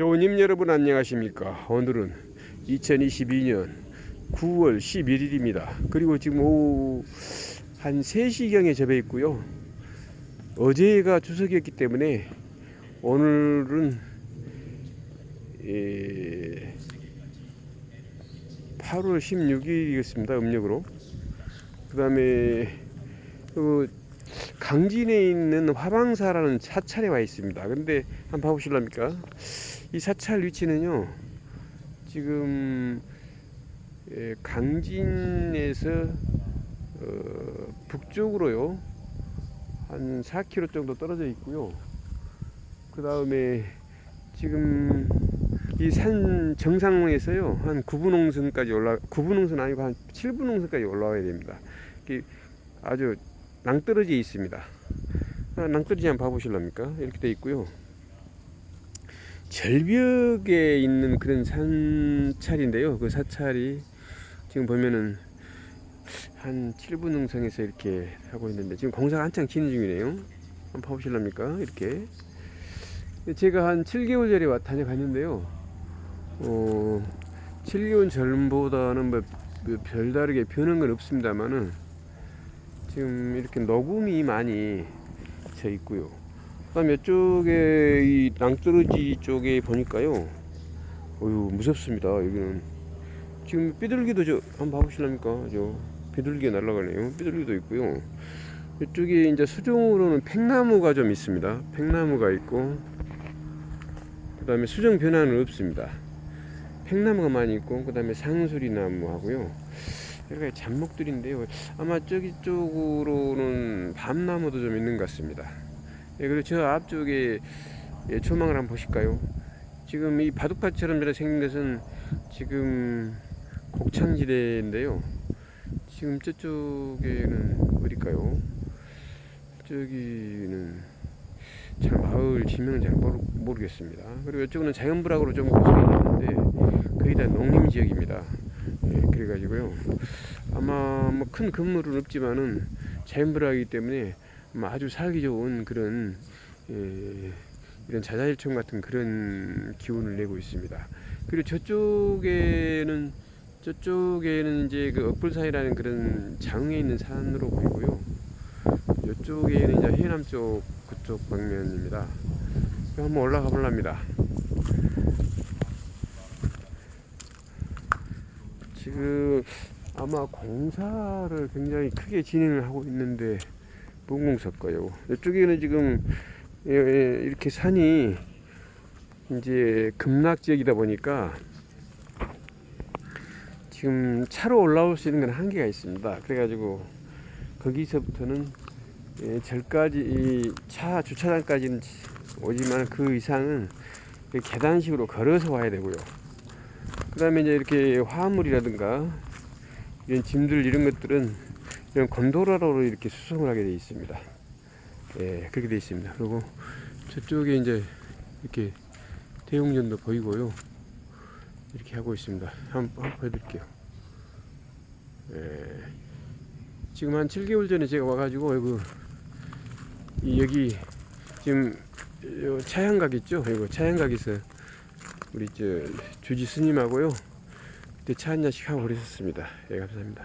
조님 여러분 안녕하십니까? 오늘은 2022년 9월 11일입니다. 그리고 지금 오후 한 3시경에 접해 있고요. 어제가 추석이었기 때문에 오늘은 예, 8월 16일이었습니다 음력으로. 그 다음에 그 강진에 있는 화방사라는 사찰에 와 있습니다. 근데 한번 봐보실랍니까? 이 사찰 위치는요 지금 예, 강진에서 어, 북쪽으로요 한 4km 정도 떨어져 있고요. 그 다음에 지금 이 산 정상에서요 한 9분 홍선까지 올라 9분 홍선 아니고 한 7분 홍선까지 올라와야 됩니다. 아주 낭떠러지에 있습니다 아, 낭떠러지 한번 봐보실랍니까 이렇게 돼 있고요 절벽에 있는 그런 산찰인데요. 그 사찰이 지금 보면은 한 7분 능선에서 이렇게 하고 있는데 지금 공사가 한창 진행 중이네요. 한번 봐보실랍니까? 이렇게. 제가 한 7개월 전에 와 다녀갔는데요. 어, 7개월 전보다는 뭐, 뭐 별다르게 변한 건 없습니다만은 지금 이렇게 녹음이 많이 져 있고요. 그다음에 이쪽에 이 낭떠러지 쪽에 보니까요. 어유 무섭습니다. 여기는 지금 비둘기도 저 한번 봐보실랍니까? 저 비둘기가 날아가네요. 비둘기도 있고요. 이쪽에 이제 수종으로는 팽나무가 좀 있습니다. 팽나무가 있고 그다음에 수정 변화는 없습니다. 팽나무가 많이 있고 그다음에 상수리 나무하고요. 여러 가지 잡목들인데요. 아마 저기 쪽으로는 밤나무도 좀 있는 것 같습니다. 예, 그리고 저 앞쪽에 예, 조망을 한번 보실까요? 지금 이 바둑밭처럼 생긴 것은 지금 곡창지대인데요. 지금 저쪽에는 어딜까요? 저기는 잘 마을 지명은 잘 모르, 모르겠습니다. 그리고 이쪽은 자연불락으로 좀 구성이 되는데 거의 다 농림 지역입니다. 예, 그래가지고요. 아마 뭐 큰 건물은 없지만은 자연불락이기 때문에 뭐 아주 살기 좋은 그런 예, 이런 자자일촌 같은 그런 기운을 내고 있습니다. 그리고 저쪽에는 저쪽에는 이제 그 억불산이라는 그런 장에 있는 산으로 보이고요. 이쪽에는 이제 해남 쪽 그쪽 방면입니다. 한번 올라가 볼랍니다. 지금 아마 공사를 굉장히 크게 진행을 하고 있는데 문공사과요. 이쪽에는 지금 예, 예, 이렇게 산이 이제 급락 지역이다 보니까 지금 차로 올라올 수 있는 건 한계가 있습니다. 그래가지고 거기서부터는 예, 절까지 차 주차장까지는 오지만 그 이상은 계단식으로 걸어서 와야 되고요. 그 다음에 이제 이렇게 화물이라든가 이런 짐들 이런 것들은 이런 곤도라로 이렇게 수송을 하게 되어 있습니다. 예, 그렇게 되어 있습니다. 그리고 저쪽에 이제 이렇게 대웅전도 보이고요. 이렇게 하고 있습니다. 한번, 한번 보여드릴게요. 예, 지금 한 7개월 전에 제가 와가지고 이 여기 지금 요 차양각 있죠? 이거 차양각에서 우리 저 주지 스님하고요. 그때 차 한 잔씩 하고 그랬었습니다. 예, 감사합니다.